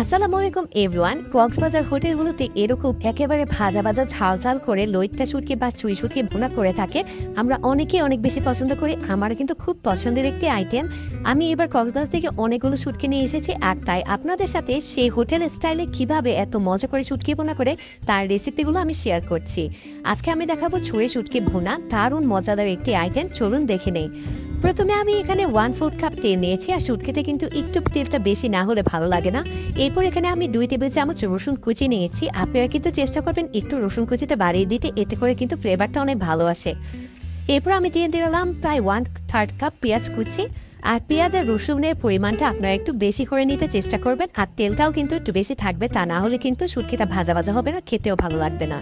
আসসালামু আলাইকুম এভরিওয়ান কক্সবাজার হোটেলগুলোতে এরকম একেবারে ভাজা ভাজা ঝাল ঝাল করে লইট্টা শুটকি বা চুই শুটকি ভুনা করে থাকে। আমরা অনেকেই অনেক বেশি পছন্দ করি আমার কিন্তু খুব পছন্দের একটি আইটেম আমি এবার কক্সবাজার থেকে অনেকগুলো শুটকি নিয়ে এসেছি আর তাই আপনাদের সাথে সেই হোটেল স্টাইলে কীভাবে এত মজা করে শুটকি ভুনা করে তার রেসিপিগুলো আমি শেয়ার করছি। আজকে আমি দেখাবো ছুঁড়ে শুটকি ভুনা, দারুণ মজাদার একটি আইটেম চলুন দেখে নেই। প্রথমে আমি এখানে ওয়ান ফোর্থ কাপ তেল নিয়েছি, আর শুটকিতে কিন্তু একটু তেলটা বেশি না হলে ভালো লাগে না। এরপর এখানে আমি দুই টেবিল চামচ রসুন কুচি নিয়েছি। আপনারা কিন্তু চেষ্টা করবেন একটু রসুন কুচিটা বাড়িয়ে দিতে, এতে করে কিন্তু ফ্লেভারটা অনেক ভালো আসে। এরপর আমি দিয়ে দিলাম প্রায় ওয়ান থার্ড কাপ পেঁয়াজ কুচি। আর পেঁয়াজ আর রসুনের পরিমাণটা আপনারা একটু বেশি করে নিতে চেষ্টা করবেন, আর তেলটাও কিন্তু একটু বেশি থাকবে, তা না হলে কিন্তু শুটকিটা ভাজা ভাজা হবে না, খেতেও ভালো লাগবে না।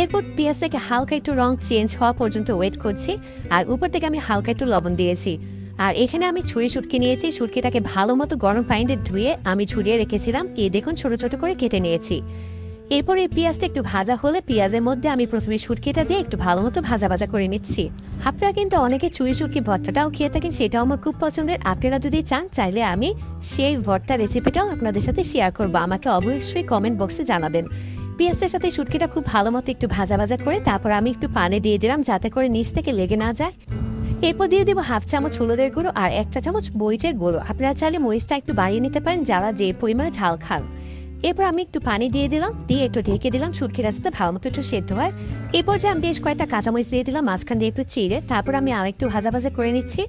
এরপর পেঁয়াজটাকে হালকা একটু রং চেঞ্জ হওয়া পর্যন্ত ওয়েট করছি, আর উপর থেকে আমি হালকা একটু লবণ দিয়েছি। আর এখানে আমি ছুরি শুটকি নিয়েছি, শুটকিটাকে ভালো মতো গরম পানিতে ধুয়ে আমি ছুরিয়ে রেখেছিলাম। এই দেখুন, ছোট ছোট করে কেটে নিয়েছি। এরপর এই পেঁয়াজটা একটু ভাজা হলে পেঁয়াজের মধ্যে আমি প্রথমে শুটকিটা দিয়ে একটু ভালো মতো ভাজা ভাজা করে নিচ্ছি। আপনারা কিন্তু অনেকে চুরি শুটকি ভর্তাটাও খেয়ে থাকেন, সেটাও আমার খুব পছন্দের। আপনারা যদি চান, চাইলে আমি সেই ভর্তা রেসিপিটাও আপনাদের সাথে শেয়ার করব। আমাকে অবশ্যই কমেন্ট বক্সে জানাবেন। পেঁয়াজটার সাথে শুটকিটা খুব ভালো মতো একটু ভাজা ভাজা করে তারপর আমি একটু পানে দিয়ে দিলাম যাতে করে নিচ থেকে লেগে না যায়। এরপর দিয়ে দেবো হাফ চামচ হলুদের গুঁড়ো আর একটা চামচ মরিচের গুঁড়ো। আপনারা চাইলে মরিচটা একটু বাড়িয়ে নিতে পারেন, যারা যে পরিমাণে ঝাল খান। এরপর আমি একটু পানি দিয়ে দিলাম, দিয়ে একটু ঢেকে দিলাম শুটকির সাথে ভালো মতো একটু সেদ্ধ হয়। এরপর যে আমি বেশ কয়েকটা কাঁচামরিচ দিয়ে দিলাম, মাঝখান দিয়ে একটু চিড়ে, তারপর আমি আরেকটু ভাজা ভাজা করে নিচ্ছি,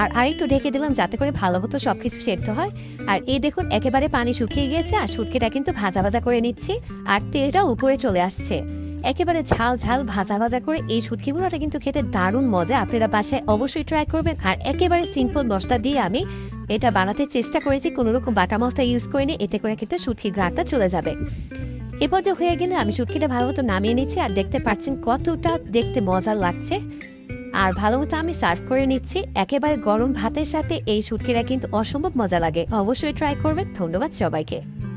আর আরেকটু ঢেকে দিলাম যাতে করে ভালো মতো সব কিছু সেদ্ধ হয়। আর এই দেখুন, একেবারে পানি শুকিয়ে গিয়েছে, আর শুটকিটা কিন্তু ভাজা ভাজা করে নিচ্ছি, আর তেলটা উপরে চলে আসছে। একেবারে ঝাল ঝাল ভাজা ভাজা করে এই শুটকি কিন্তু খেতে দারুণ মজা। আপনারা বাসায় অবশ্যই ট্রাই করবেন। আর একেবারে সিম্পল মশলা দিয়ে আমি এটা বানাতে চেষ্টা করেছি কোনো রকম বাটা মশলা ইউজ করিনি, এতে করে কিন্তু শুটকি গাঁটটা চলে যাবে। এরপর যে হয়ে গেলে আমি শুটকিটা ভালো মতো নামিয়ে নিচ্ছি, আর দেখতে পাচ্ছেন কতটা দেখতে মজার লাগছে। আর ভালো মতো আমি সার্ভ করে নিচ্ছি। একেবারে গরম ভাতের সাথে এই শুটকিটা কিন্তু অসম্ভব মজা লাগে। অবশ্যই ট্রাই করবেন। ধন্যবাদ সবাইকে।